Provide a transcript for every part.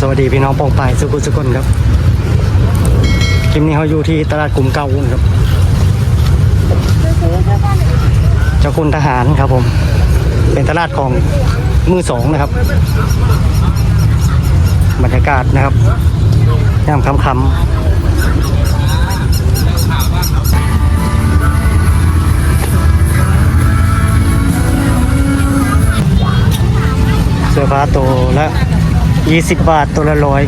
สวัสดีพี่น้องปองปายสุขุมสุคนครับ คลิปนี้เขาอยู่ที่ตลาดกลุ่มเก่าครับ เจ้าคุณทหารครับผม เป็นตลาดของมือสองนะครับ บรรยากาศนะครับย่ำคำคำเสื้อผ้าตัวละ 20 บาทตัวละร้อย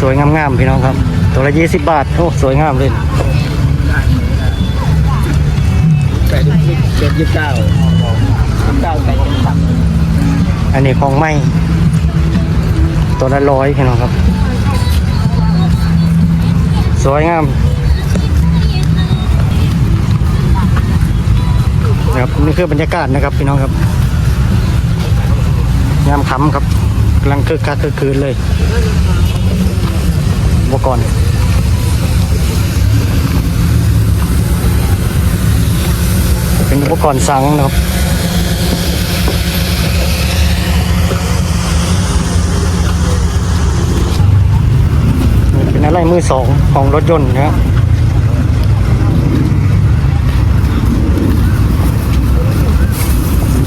สวยๆงามๆพี่น้องครับ ตัวละ 20 บาทโอ้สวยงามเลยแปดสิบเจ็ดยี่สิบเก้าเก้าแปดสิบสามอันนี้ของไม่ตัวละร้อยพี่น้องครับ สวยงามนะครับนี่คือบรรยากาศนะครับพี่น้องครับ ยามค่ำครับกำลังคึกคักคึกคืนเลยอุปกรณ์เป็นอุปกรณ์สังนะครับเป็นอะไรมือสองของรถยนต์นะครับ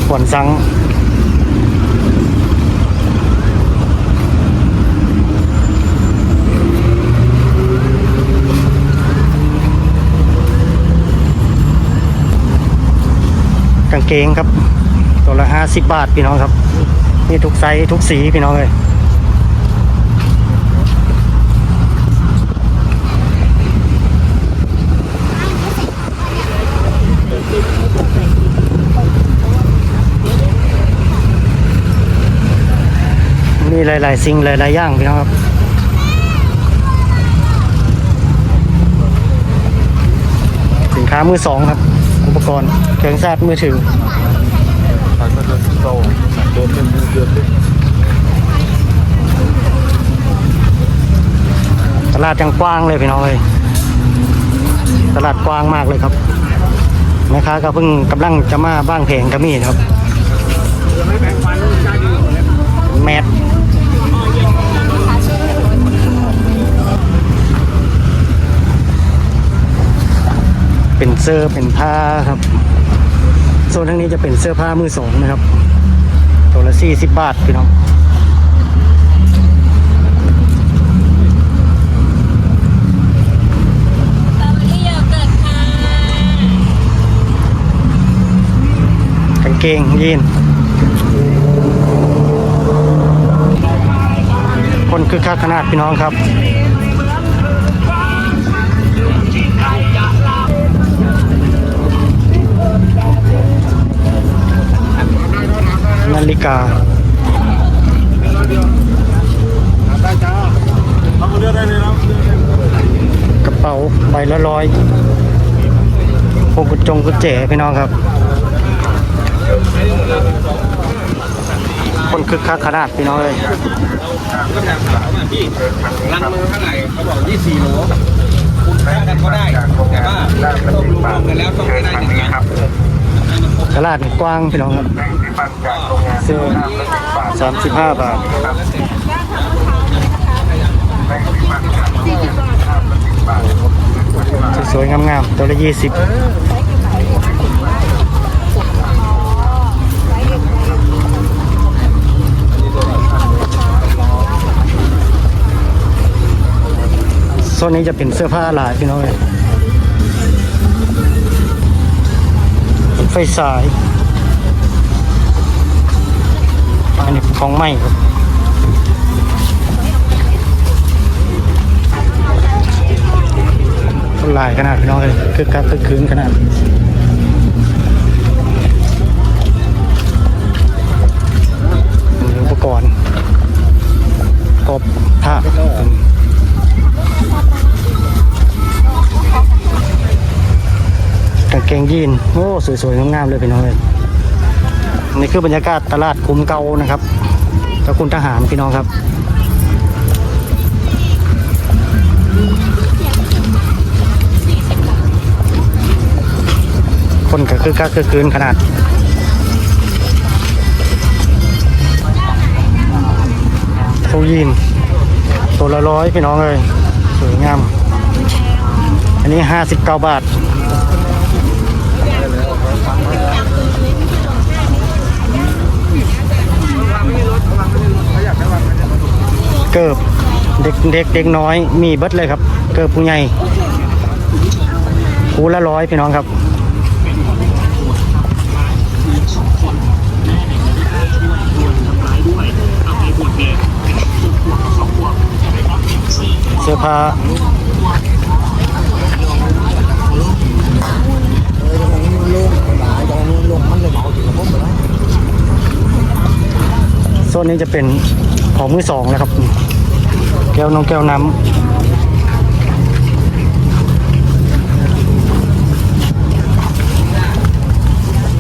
ขวนซังางเกงครับ ตัวละห้าสิบบาทพี่น้องครับนี่ทุกไซส์ทุกสีพี่น้องเลยมีหลาย ๆ สิ่งหลาย ๆ อย่างพี่น้องครับสินค้ามือสองครับ อุปกรณ์เครื่องชาร์จมือถือผ่านก็เดินโตลาดยังกว้างเลยพี่น้องเลยตลาดกว้างมากเลยครับแม่ค้าก็เพิ่งกำลังจะมาบ้างเพลงก็มีครับแมท เสื้อเป็นผ้าครับโซนทั้งนี้จะเป็นเสื้อผ้ามือสองนะครับตัวละสี่สิบบาทพี่น้องสตรอเบอรี่โยเกิร์ตค่ะกางเกงยีนคนคือคักขนาดพี่น้องครับ นาฬิกาเรือไป๋าใบละร้อยพวกกุจงกุญแจพี่น้องครับ คนคึกคักขนาดพี่น้องเลยพี่ลังมือเท่าไหร่เขาบอกยี่สี่โลคุณแพ้กันก็ได้ แต่ว่าต้องรวมกันแล้วต้องให้ได้หนึ่งล้าน ตลาดนี่กว้างพี่น้องครับเสื้อสามสิบห้าบาทสวยๆงามๆตัวละยี่สิบโซนนี้จะเป็นเสื้อผ้าหลายพี่น้องเลย ไฟสาย อันนี้ของใหม่ครับลายขนาดพี่น้องเลยคือกักคือคืนขนาดอุปกรณ์กบผ้า กางเกงยีนโอ้สวยๆงามๆเลยพี่น้องเลยนี่คือบรรยากาศตลาดคุ้มเก่านะครับเจ้าคุณทหารพี่น้องครับคนก็คือก็คือคืนขนาดฟูยีน ตัวละร้อยพี่น้องเลย สวยงาม อันนี้ห้าสิบเก้าบาท เกิบเด็กเด็กเด็กน้อยมีเบิดเลยครับ เกิบผู้ใหญ่คูละร้อยพี่น้องครับเสื้อผ้า นนี้จะเป็นของมือสองแล้วครับ แก้วน้องแก้วน้ำ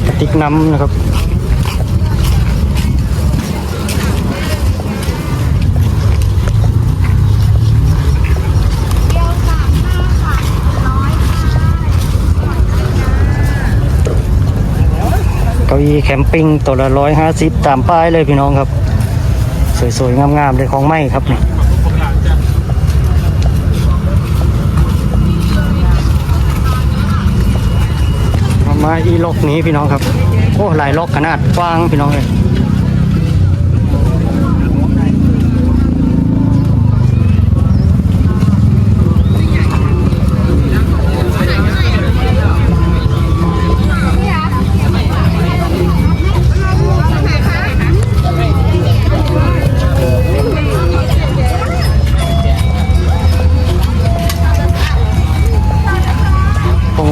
กระติกน้ำนะครับ เก้าอี้แคมปิ้งตัวละร้อยห้าสิบตามป้ายเลยพี่น้องครับ สวยๆ งามๆเลยของไหมครับนี่มาอีล็อกนี้พี่น้องครับ โอ้หลายล็อกขนาดกว้างพี่น้องเลย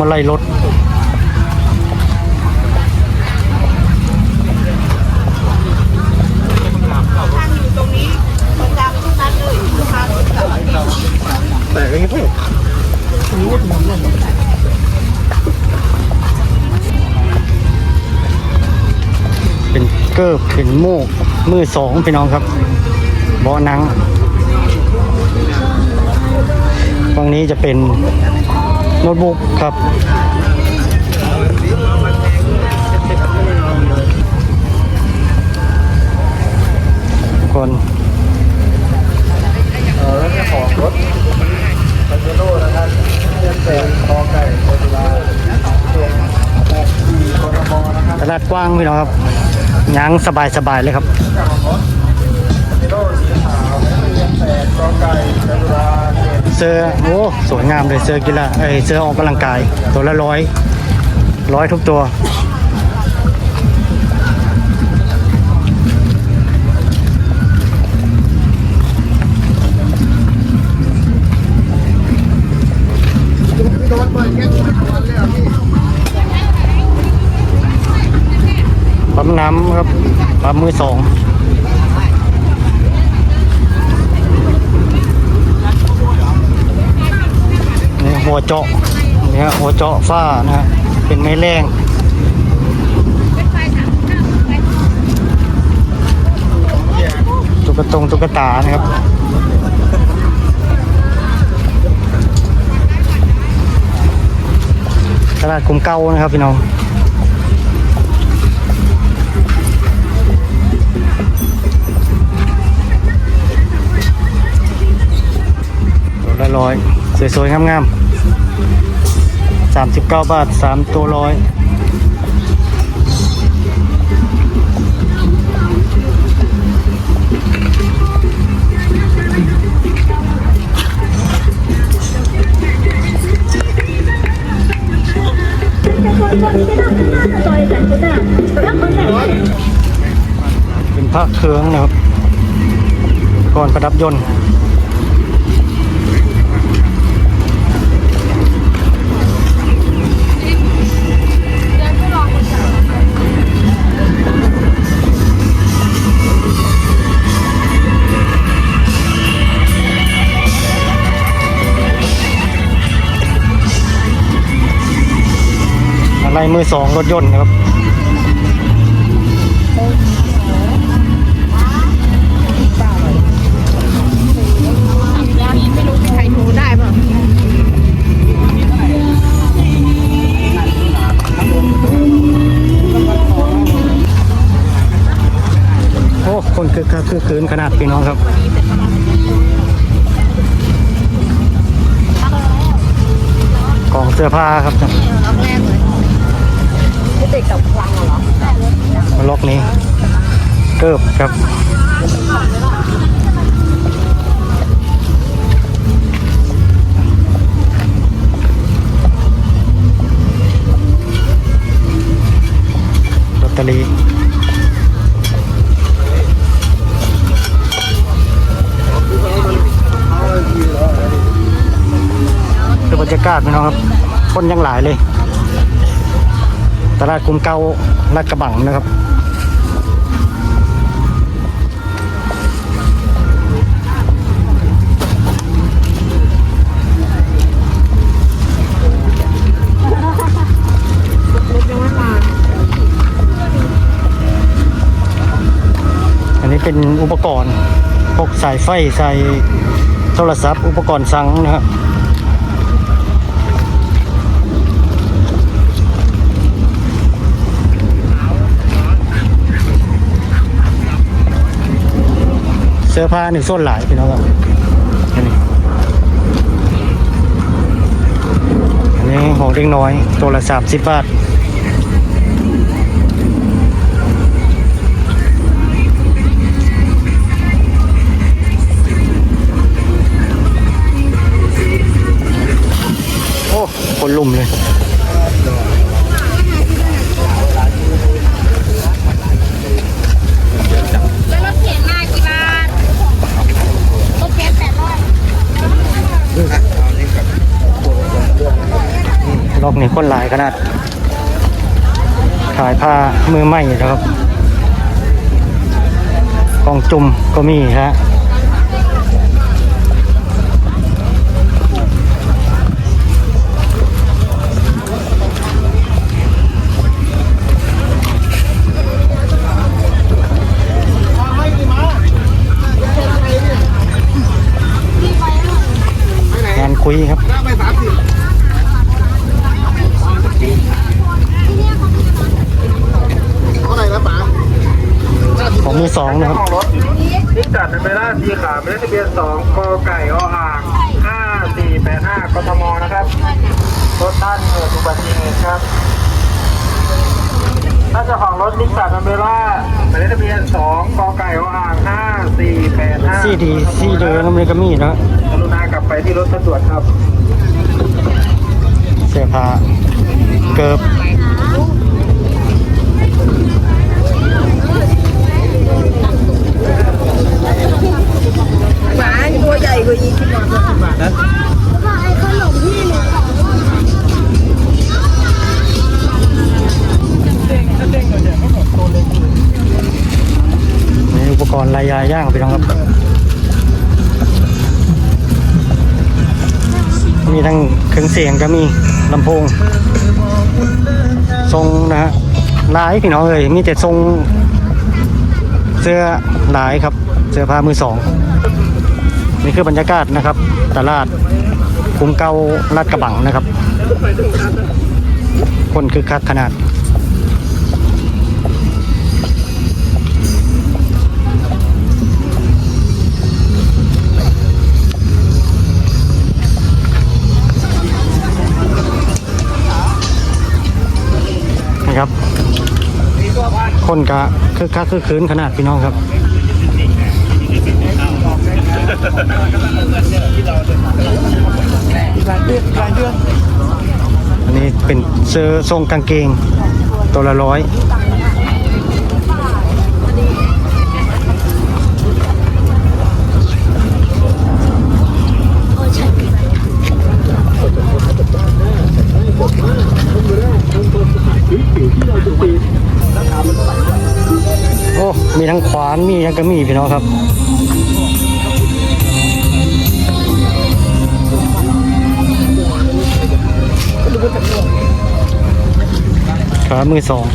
พวงมาลัยรถแต่ก็ยังไม่เป็นเกิบเป็นโมกมือสองพี่น้องครับบาะหนังฝั่งนี้จะเป็น โน้ตบุ๊กครับทุกคนเออแล้วเนี่ยของรถปาเจโร่นะครับเรียนเป็นคอไก่โคตุลาส่วนแปดสี่กทมนะครับตลาดกว้างพี่น้องครับยางสบายสบายๆเลยครับจากรถปาเจโร่สีขาวเรียนแปดกอไก่โคตุลา เสื้อโอ้สวยงามเลยเสื้อกีฬาเอ้ยเสื้อออกกำลังกายตัวละร้อยร้อยทุกตัวพี่โดนเปิดแก๊สทุกวันเลยเหรอพี่ปั๊มน้ำครับปั๊มมือสอง วเจาะนี่ฮะหัวเจาะฝ้านะฮะเป็นไม้แรงตุ๊กตงตุ๊กตานะครับตลาดกรุมเก้านะครับพี่น้องละร้อยสวยๆงามๆ สามสิบเก้าบาทสามตัวร้อยเป็นภาคเทืองนะครับก่อนประดับยนต์ อะไรมือสองรถยนต์นะครับไม่รู้ใครโทรได้ป่ะโอ้คนคือคักคือคืนขนาดพี่น้องครับกองเสื้อผ้าครับ ครับ ลอตเตอรี่คือบรรยากาศพี่น้องครับ คนยังหลายเลย ตลาดกรุงเก่าลาดกระบังนะครับ เป็นอุปกรณ์พวกสายไฟสายโทรศัพท์ อุปกรณ์ซังนะครับเสื้อผ้านี่ส้นหลายพี่น้องครับอันนี้อันนี้ของเด็กน้อยตัวละสามสิบบาท ลุ่มเลยแล้วรถเข็นมากี่บาทรถเข็นแปดร้อยล็อกนี่คนหลายขนาด ขายผ้ามือใหม่นะครับกองจุ่มก็มีฮะ คุยครับไปสามสิบเท่าไรนะป๋าของมือสองนะครับห้องรถนิสสันเมล่าสีขาวหมายเลขทะเบียนสองกอไก่ออ่างห้าสี่แปดห้ากทมนะครับรถท่านเกิดอุบัติเหตุครับถ้าเจ้าของรถนิสสันเมล่าหมายเลขทะเบียนสองกไก่ออ่างห้าสี่แปดห้าซีดีซีเดินมันก็มีนะากลับไปที่รถตำรวจครับ เสื้อผ้าเกิบหมาตัวใหญ่กว่าอีกที่นอนสิบบาทนะไอ้ขนมที่หนูมีอุปกรณ์ลายยาย่างไปน้องครับ มีทั้งเครื่องเสียงก็มีลำโพง ทรงนะฮะลายพี่น้องเลยมีแต่ทรง เสื้อลายครับ เสื้อผ้ามือสองนี่คือบรรยากาศนะครับ ตลาดคุ้มเก้าลาดกระบังนะครับ คนคือคักขนาด คนกะคือคักคือคืนขนาดพี่น้องครับอันนี้เป็นเสื้อทรงกางเกงตัวละร้อยานมีทั้งกระมีพี่น้องครับขามือสอง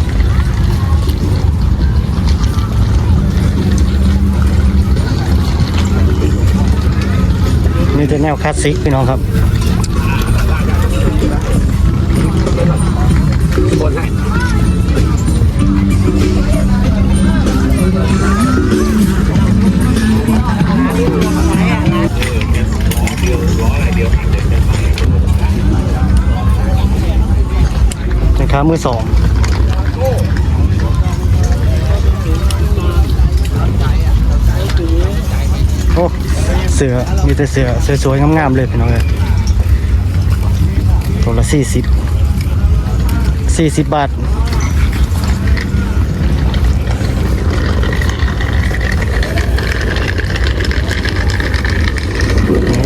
นี่จะแนวคลาสสิกพี่น้องครับ มือสองโอ้เสือมีแต่เสือเสือสวยๆงามๆเลยพี่น้องเลยตัวละสี่สิบสี่สิบบาท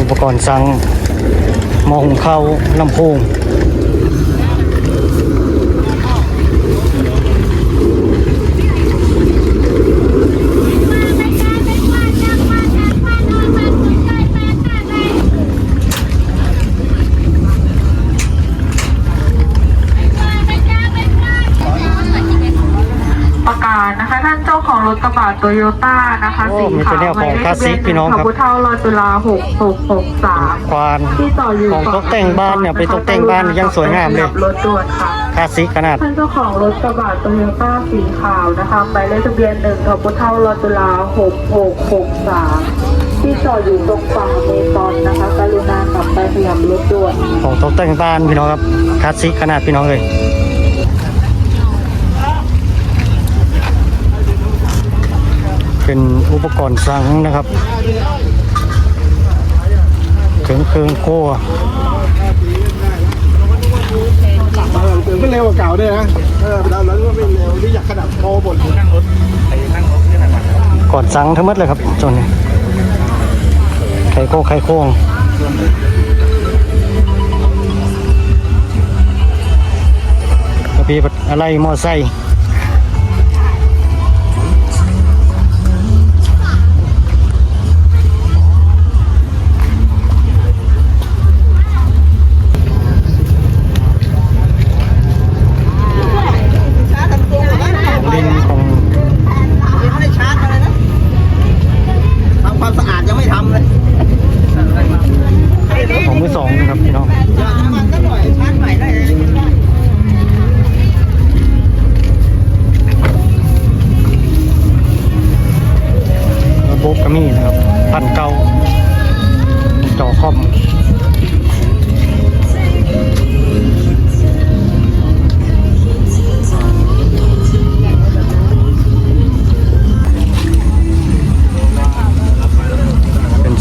อุปกรณ์สั่งหมอหุงข้าวลำโพง啊ประกาศนะคะ ท่านเจ้า ของรถกระบะโตโยต้านะคะโอ้สีมีขาแต่วแนวของคลาสสิกพี่น้องครับขบุเท่ารอจุฬาหกหกหกสามควาน ที่ต่ออยู่ของตกแต่งบ้านเนี่ยไปตกแต่งบ้านยังสวยงามเลย รถด่วนค่ะ คลาสสิกขนาด ท่านเจ้าของรถกระบะโตโยต้าสีขาวนะคะหมายเลขทะเบียนหนึ่งขบุเท่ารอจุฬาหกหกหกสามที่จอดอยู่ตรงฝั่งเมตอนนะคะกรุณากลับไปขยับรถด่วน ของตกแต่งบ้านพี่น้องครับคลาสสิกขนาดพี่น้องเลย เป็นอุปกรณ์สั่งนะครับเครื่องเครื่องโก้มันเร็วกว่าเก่าด้วยนะเออเราแล้วก็ไม่เร็วที่อยากขนาดโตบนนั่งรถก่อนสั่งทั้งหมดเลยครับจนนี้ไข่โก้ไข่โค้งกระพีอะไรมอไซค์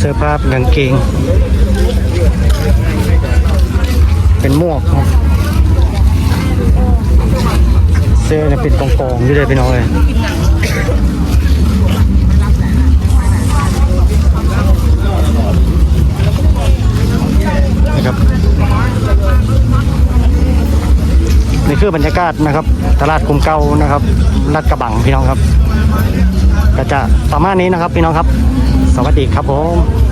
สื้อผ้ากางเกง เป็นหมวกครับเสื้อเนี่ยเป็นกองๆอยู่เลยพี่น้องเลยนะครับนี่คือบรรยากาศนะครับ ตลาดกรุมเก่านะครับลาดกระบังพี่น้องครับก็จะประมาณนี้นะครับพี่น้องครับ สวัสดีครับผม